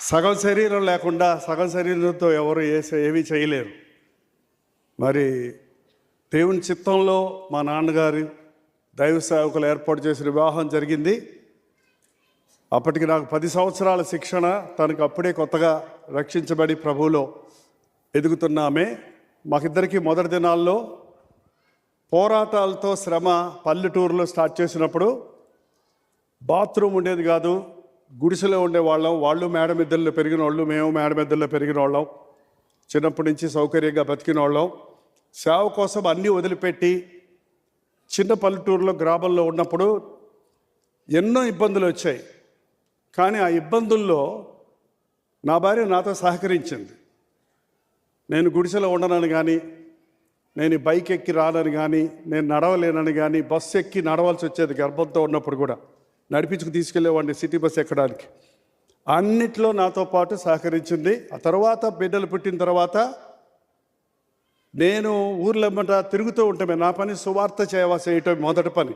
సగం శరీరం లేకుండా సగం శరీరంతో ఎవరు ఏ ఏమీ చేయలేరు. మరి దేవుని చిత్తంలో మా నాన్నగారు దైవ సేవకులు ఏర్పాటు చేసిన వివాహం జరిగింది. అప్పటికి నాకు పది సంవత్సరాల శిక్షణ తనకు అప్పుడే కొత్తగా రక్షించబడి ప్రభువులో ఎదుగుతున్నామే. మాకిద్దరికీ మొదటి దినాల్లో పోరాటాలతో శ్రమ పల్లెటూరులో స్టార్ట్ చేసినప్పుడు బాత్రూమ్ ఉండేది కాదు గుడిసెలో ఉండేవాళ్ళం. వాళ్ళు మేడ మెద్దల్లో పెరిగిన వాళ్ళు మేము మేడ మెద్దల్లో పెరిగిన వాళ్ళం చిన్నప్పటి నుంచి సౌకర్యంగా బతికిన వాళ్ళం సేవ కోసం అన్నీ వదిలిపెట్టి చిన్న పల్లెటూరులో గ్రామంలో ఉన్నప్పుడు ఎన్నో ఇబ్బందులు వచ్చాయి. కానీ ఆ ఇబ్బందుల్లో నా భార్య నాతో సహకరించింది. నేను గుడిసెలో ఉండనని కానీ నేను బైక్ ఎక్కి రానని కానీ నేను నడవలేనని కానీ బస్సు ఎక్కి నడవాల్సి వచ్చేది గర్భంతో ఉన్నప్పుడు కూడా. నడిపించుకు తీసుకెళ్ళేవాడిని సిటీ బస్ ఎక్కడానికి. అన్నిట్లో నాతో పాటు సహకరించింది. ఆ తర్వాత బిడ్డలు పుట్టిన తర్వాత నేను ఊర్లమ్మట తిరుగుతూ ఉంటామే నా పని సువార్త చేయవా చేయటం మొదటి పని.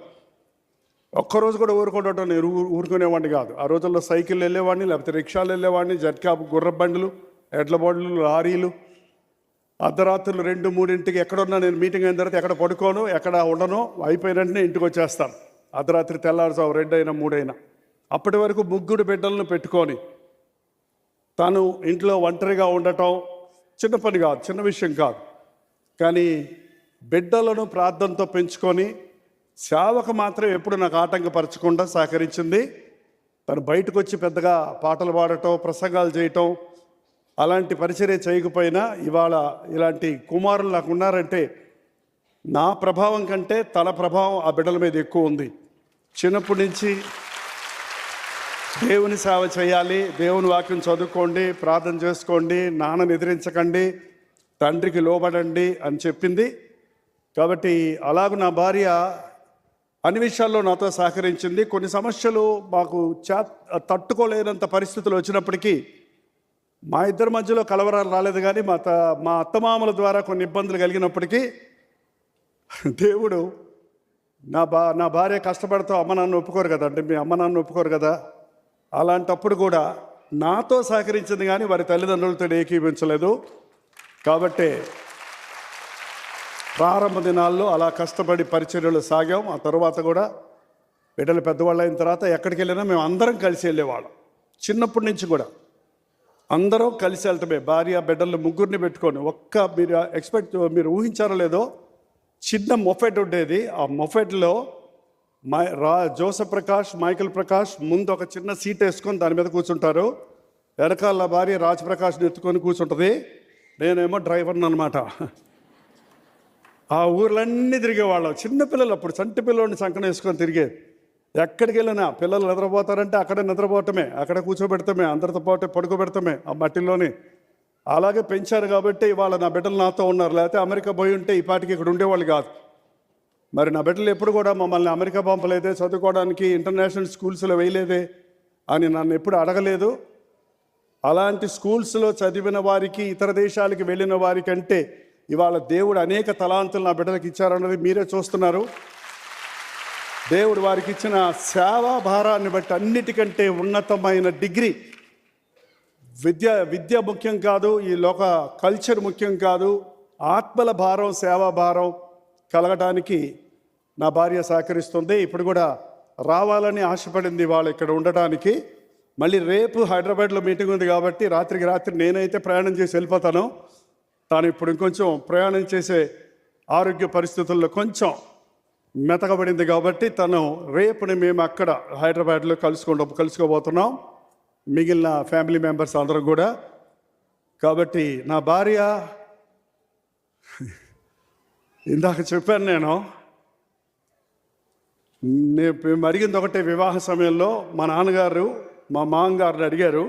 ఒక్కరోజు కూడా ఊరుకోవడం నేను ఊరుకునేవాడిని కాదు. ఆ రోజుల్లో సైకిల్ వెళ్ళేవాడిని లేకపోతే రిక్షాలు వెళ్ళేవాడిని జట్కాబ్ గుర్ర బండ్లు ఎడ్ల బండ్లు లారీలు. అర్ధరాత్రులు రెండు మూడింటికి ఎక్కడున్నా నేను మీటింగ్ అయిన తర్వాత ఎక్కడ పడుకోను ఎక్కడ ఉండను అయిపోయిన వెంటనే ఇంటికి వచ్చేస్తాను. అర్ధరాత్రి తెల్లారుజావు రెండైనా మూడైనా. అప్పటి వరకు ముగ్గురు బిడ్డలను పెట్టుకొని తను ఇంట్లో ఒంటరిగా ఉండటం చిన్న పని కాదు చిన్న విషయం కాదు. కానీ బిడ్డలను ప్రార్థనతో పెంచుకొని సేవకు మాత్రం ఎప్పుడు నాకు ఆటంకపరచకుండా సహకరించింది. తను బయటకు వచ్చి పెద్దగా పాటలు పాడటం ప్రసంగాలు చేయటం అలాంటి పరిచర్య చేయకపోయినా ఇవాళ ఇలాంటి కుమారులు నాకు ఉన్నారంటే నా ప్రభావం కంటే తన ప్రభావం ఆ బిడ్డల మీద ఎక్కువ ఉంది. చిన్నప్పటి నుంచి దేవుని సేవ చేయాలి. దేవుని వాక్యం చదువుకోండి ప్రార్థన చేసుకోండి నాన్నని ఎదిరించకండి తండ్రికి లోబడండి అని చెప్పింది. కాబట్టి అలాగ నా భార్య అన్ని విషయాల్లో నాతో సహకరించింది. కొన్ని సమస్యలు మాకు చా తట్టుకోలేనంత పరిస్థితులు వచ్చినప్పటికీ మా ఇద్దరి మధ్యలో కలవరాలు రాలేదు కానీ మా త మా అత్తమామల ద్వారా కొన్ని ఇబ్బందులు కలిగినప్పటికీ దేవుడు నా బా నా భార్య కష్టపడతావు అమ్మ నాన్న ఒప్పుకోరు కదా అంటే మీ అమ్మ నాన్న ఒప్పుకోరు కదా. అలాంటప్పుడు కూడా నాతో సహకరించింది కానీ వారి తల్లిదండ్రులతో ఏకీభించలేదు. కాబట్టి ప్రారంభ దినాల్లో అలా కష్టపడి పరిచర్యలు సాగాం. ఆ తర్వాత కూడా బిడ్డలు పెద్దవాళ్ళు అయిన తర్వాత ఎక్కడికి వెళ్ళినా మేము అందరం కలిసి వెళ్ళేవాళ్ళం. చిన్నప్పటి నుంచి కూడా అందరం కలిసి వెళ్తామే. భార్య బిడ్డలు ముగ్గురిని పెట్టుకొని ఒక్క మీరు ఎక్స్పెక్ట్ మీరు ఊహించారో లేదో చిన్న మొఫెట్ ఉండేది. ఆ మొఫెట్లో మై రా జోసఫ్ ప్రకాష్ మైకిల్ ప్రకాష్ ముందు ఒక చిన్న సీట్ వేసుకొని దాని మీద కూర్చుంటారు. వెనకాల భార్య రాజ్ ప్రకాష్ ఎత్తుకొని కూర్చుంటుంది. నేనేమో డ్రైవర్ని అనమాట ఆ ఊర్లన్నీ తిరిగేవాళ్ళం. చిన్నపిల్లలు అప్పుడు చంటి పిల్లల్ని సంకన వేసుకొని తిరిగే. ఎక్కడికి వెళ్ళినా పిల్లలు నిద్రపోతారంటే అక్కడే నిద్రపోవటమే అక్కడ కూర్చోబెడతామే అందరితో పాటు పడుకోబెడతామే ఆ మట్టిలోని. అలాగే పెంచారు కాబట్టి ఇవాళ నా బిడ్డలు నాతో ఉన్నారు. లేకపోతే అమెరికా పోయి ఉంటే ఈ పాటికి ఇక్కడ ఉండేవాళ్ళు కాదు. మరి నా బిడ్డలు ఎప్పుడు కూడా మమ్మల్ని అమెరికా పంపలేదే చదువుకోవడానికి ఇంటర్నేషనల్ స్కూల్స్లో వేయలేదే అని నన్ను ఎప్పుడు అడగలేదు. అలాంటి స్కూల్స్లో చదివిన వారికి ఇతర దేశాలకు వెళ్ళిన వారికంటే ఇవాళ దేవుడు అనేక తలాంతులు నా బిడ్డలకు ఇచ్చారన్నది మీరే చూస్తున్నారు. దేవుడు వారికి ఇచ్చిన సేవా భారాన్ని బట్టి అన్నిటికంటే ఉన్నతమైన డిగ్రీ విద్య విద్య ముఖ్యం కాదు ఈ లోక కల్చర్ ముఖ్యం కాదు. ఆత్మల భారం సేవా భారం కలగటానికి నా భార్య సహకరిస్తుంది. ఇప్పుడు కూడా రావాలని ఆశపడింది వాళ్ళు ఇక్కడ ఉండటానికి. మళ్ళీ రేపు హైదరాబాద్లో మీటింగ్ ఉంది కాబట్టి రాత్రికి రాత్రి నేనైతే ప్రయాణం చేసి వెళ్ళిపోతాను. తాను ఇప్పుడు ఇంకొంచెం ప్రయాణం చేసే ఆరోగ్య పరిస్థితుల్లో కొంచెం మెతకబడింది కాబట్టి తను రేపుని మేము అక్కడ హైదరాబాద్లో కలుసుకుంటాం కలుసుకోబోతున్నాం. మిగిలిన ఫ్యామిలీ మెంబర్స్ అందరం కూడా. కాబట్టి నా భార్య ఇందాక చెప్పాను నేను నేను మేము అడిగింది ఒకటే వివాహ సమయంలో మా నాన్నగారు మా మామగారిని అడిగారు.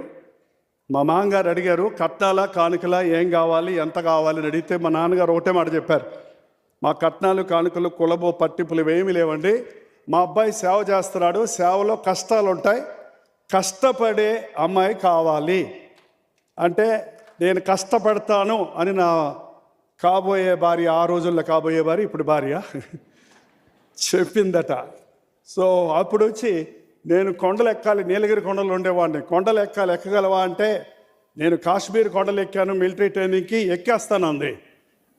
మా మామగారు అడిగారు కట్నాలా కానుకలా ఏం కావాలి ఎంత కావాలి అని అడిగితే మా నాన్నగారు ఒకటే మాట చెప్పారు. మా కట్నాలు కానుకలు కులబో పట్టింపులు ఏమీ లేవండి. మా అబ్బాయి సేవ చేస్తున్నాడు సేవలో కష్టాలు ఉంటాయి కష్టపడే అమ్మాయి కావాలి. అంటే నేను కష్టపడతాను అని నా కాబోయే భార్య ఆ రోజుల్లో కాబోయే భార్య ఇప్పుడు భార్య చెప్పిందట. సో అప్పుడు వచ్చి నేను కొండలు ఎక్కాలి నీలగిరి కొండలు ఉండేవాడిని. కొండలు ఎక్కాలి ఎక్కగలవా అంటే నేను కాశ్మీర్ కొండలు ఎక్కాను మిలిటరీ ట్రైనింగ్కి ఎక్కేస్తాను అంది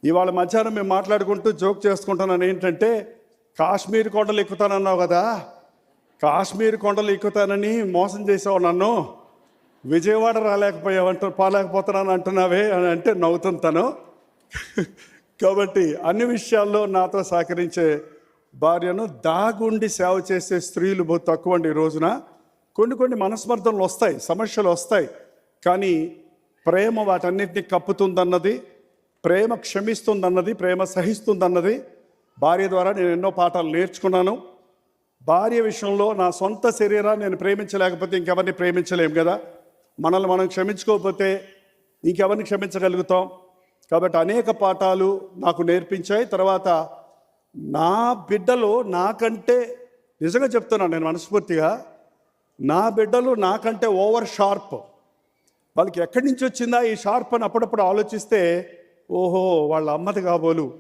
ఇవాళ మధ్యాహ్నం మేము మాట్లాడుకుంటూ జోక్ చేసుకుంటున్నాను ఏంటంటే కాశ్మీర్ కొండలు ఎక్కుతానన్నావు కదా కాశ్మీర్ కొండలు ఎక్కుతానని మోసం చేసావు నన్ను. విజయవాడ రాలేకపోయావంట పాలేకపోతున్నాను అంటున్నావే అని అంటే నవ్వుతుంది తను. కాబట్టి అన్ని విషయాల్లో నాతో సహకరించే భార్యను దాగుండి సేవ చేసే స్త్రీలు బహు తక్కువ అండి ఈ రోజున. కొన్ని కొన్ని మనస్మర్థనలు వస్తాయి సమస్యలు వస్తాయి. కానీ ప్రేమ వాటన్నిటినీ కప్పుతుందన్నది ప్రేమ క్షమిస్తుందన్నది ప్రేమ సహిస్తుందన్నది భార్య ద్వారా నేను ఎన్నో పాఠాలు నేర్చుకున్నాను. భార్య విషయంలో నా సొంత శరీరాన్ని నేను ప్రేమించలేకపోతే ఇంకెవరిని ప్రేమించలేం కదా? మనల్ని మనం క్షమించుకోకపోతే ఇంకెవరిని క్షమించగలుగుతాం? కాబట్టి అనేక పాఠాలు నాకు నేర్పించాయి. తర్వాత నా బిడ్డలు నాకంటే నిజంగా చెప్తున్నాను నేను మనస్ఫూర్తిగా నా బిడ్డలు నాకంటే ఓవర్ షార్ప్. వాళ్ళకి ఎక్కడి నుంచి వచ్చిందా ఈ షార్ప్ అని అప్పుడప్పుడు ఆలోచిస్తే ఓహో వాళ్ళ అమ్మది కాబోలు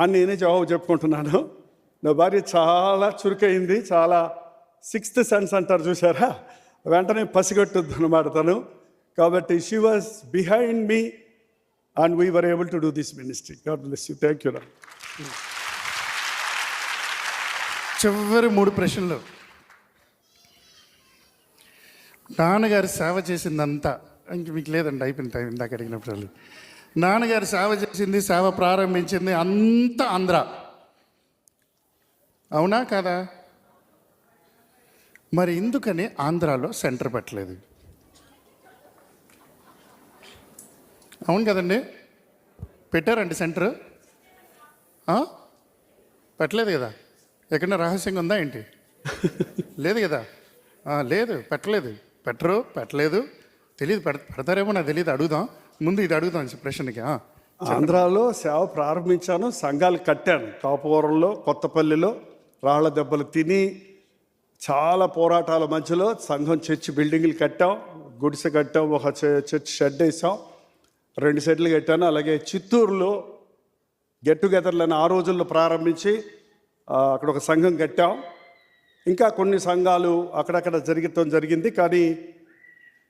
అని నేనే జవాబు చెప్పుకుంటున్నాను. నా భార్య చాలా చురుకైంది చాలా సిక్స్త్ సెన్స్ అంటారు చూసారా వెంటనే పసిగట్టుద్ది అనమాట తను. కాబట్టి she was behind me and we were able to do this ministry God bless you thank you చివరి మూడు ప్రశ్నలు. నాన్నగారు సేవ చేసిందంతా ఇంక మీకు లేదండి అయిపోయిన టైం ఇందాక అడిగినప్పుడు నాన్నగారు సేవ చేసింది సేవ ప్రారంభించింది అంతా ఆంధ్ర. అవునా కాదా? మరి ఎందుకని ఆంధ్రాలో సెంటర్ పెట్టలేదు? అవును కదండి. పెట్టారండి సెంటర్? పెట్టలేదు కదా. ఎక్కడన్నా రహస్యంగా ఉందా ఏంటి? లేదు కదా. లేదు పెట్టలేదు. పెట్టరు పెట్టలేదు. తెలియదు పెడ పెడతారేమో నాకు తెలియదు అడుగుదాం. ముందు ఇది అడుగుదాం ప్రశ్నకి ఆంధ్రాలో సేవ ప్రారంభించాను సంఘాలు కట్టాను. కాపువరంలో కొత్తపల్లిలో రాళ్ళ దెబ్బలు తిని చాలా పోరాటాల మధ్యలో సంఘం చర్చి బిల్డింగ్లు కట్టాం గుడిసె కట్టాం ఒక చ- చర్చ్ షెడ్ వేసాం రెండు షెడ్లు కట్టాను. అలాగే చిత్తూరులో గెట్ టుగెదర్లను ఆ రోజుల్లో ప్రారంభించి అక్కడ ఒక సంఘం కట్టాం. ఇంకా కొన్ని సంఘాలు అక్కడక్కడ జరగటం జరిగింది. కానీ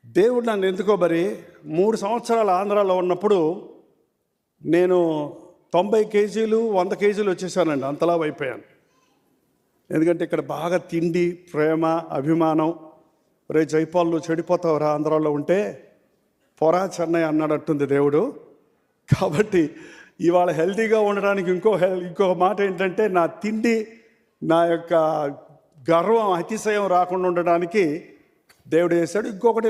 దేవుడు నన్ను ఎందుకో మరి మూడు సంవత్సరాలు ఆంధ్రాలో ఉన్నప్పుడు నేను తొంభై కేజీలు వంద కేజీలు వచ్చేసానండి. అంతలా అయిపోయాను. ఎందుకంటే ఇక్కడ బాగా తిండి ప్రేమ అభిమానం. రే జైపాల్లో చెడిపోతావురా ఆంధ్రాలో ఉంటే పొరా చెన్నై అన్నాడట్టుంది దేవుడు. కాబట్టి ఇవాళ హెల్తీగా ఉండడానికి ఇంకో హెల్ ఇంకొక మాట ఏంటంటే నా తిండి నా యొక్క గర్వం అతిశయం రాకుండా ఉండడానికి దేవుడు చేశాడు. ఇంకొకటి